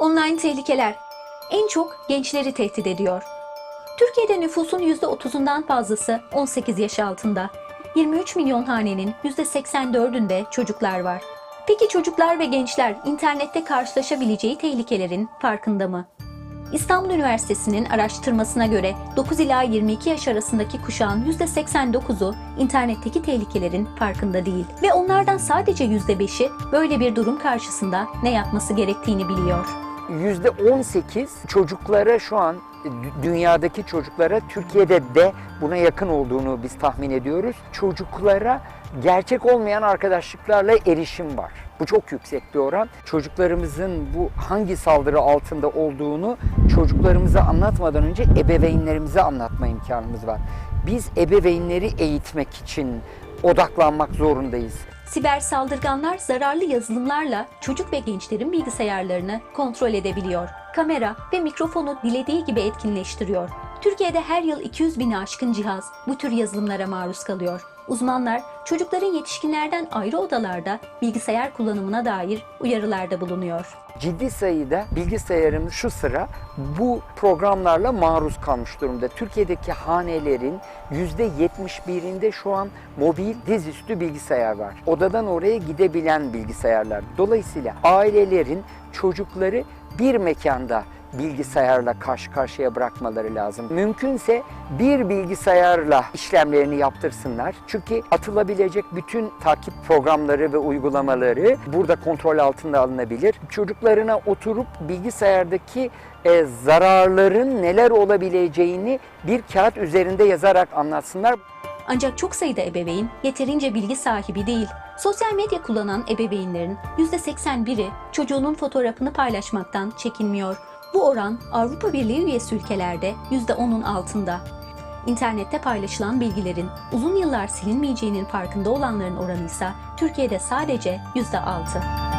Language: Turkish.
Online tehlikeler en çok gençleri tehdit ediyor. Türkiye'de nüfusun %30'undan fazlası 18 yaş altında. 23 milyon hanenin %84'ünde çocuklar var. Peki çocuklar ve gençler internette karşılaşabileceği tehlikelerin farkında mı? İstanbul Üniversitesi'nin araştırmasına göre 9 ila 22 yaş arasındaki kuşağın %89'u internetteki tehlikelerin farkında değil ve onlardan sadece %5'i böyle bir durum karşısında ne yapması gerektiğini biliyor. %18 çocuklara şu an dü- dünyadaki çocuklara Türkiye'de de buna yakın olduğunu biz tahmin ediyoruz. Çocuklara gerçek olmayan arkadaşlıklarla erişim var. Bu çok yüksek bir oran. Çocuklarımızın bu hangi saldırı altında olduğunu çocuklarımıza anlatmadan önce ebeveynlerimize anlatma imkanımız var. Biz ebeveynleri eğitmek için odaklanmak zorundayız. Siber saldırganlar zararlı yazılımlarla çocuk ve gençlerin bilgisayarlarını kontrol edebiliyor. Kamera ve mikrofonu dilediği gibi etkinleştiriyor. Türkiye'de her yıl 200 bini aşkın cihaz bu tür yazılımlara maruz kalıyor. Uzmanlar çocukların yetişkinlerden ayrı odalarda bilgisayar kullanımına dair uyarılarda bulunuyor. ciddi sayıda bilgisayarımız şu sıra bu programlarla maruz kalmış durumda. Türkiye'deki hanelerin %71'inde şu an mobil dizüstü bilgisayar var. Odadan oraya gidebilen bilgisayarlar. Dolayısıyla ailelerin çocukları bir mekanda bilgisayarla karşı karşıya bırakmaları lazım. Mümkünse bir bilgisayarla işlemlerini yaptırsınlar. Çünkü atılabilecek bütün takip programları ve uygulamaları burada kontrol altında alınabilir. Çocuklarına oturup bilgisayardaki e, zararların neler olabileceğini bir kağıt üzerinde yazarak anlatsınlar. Ancak çok sayıda ebeveyn yeterince bilgi sahibi değil. Sosyal medya kullanan ebeveynlerin %81'i çocuğunun fotoğrafını paylaşmaktan çekinmiyor. Bu oran Avrupa Birliği üyesi ülkelerde %10'un altında. İnternette paylaşılan bilgilerin uzun yıllar silinmeyeceğinin farkında olanların oranı ise Türkiye'de sadece %6.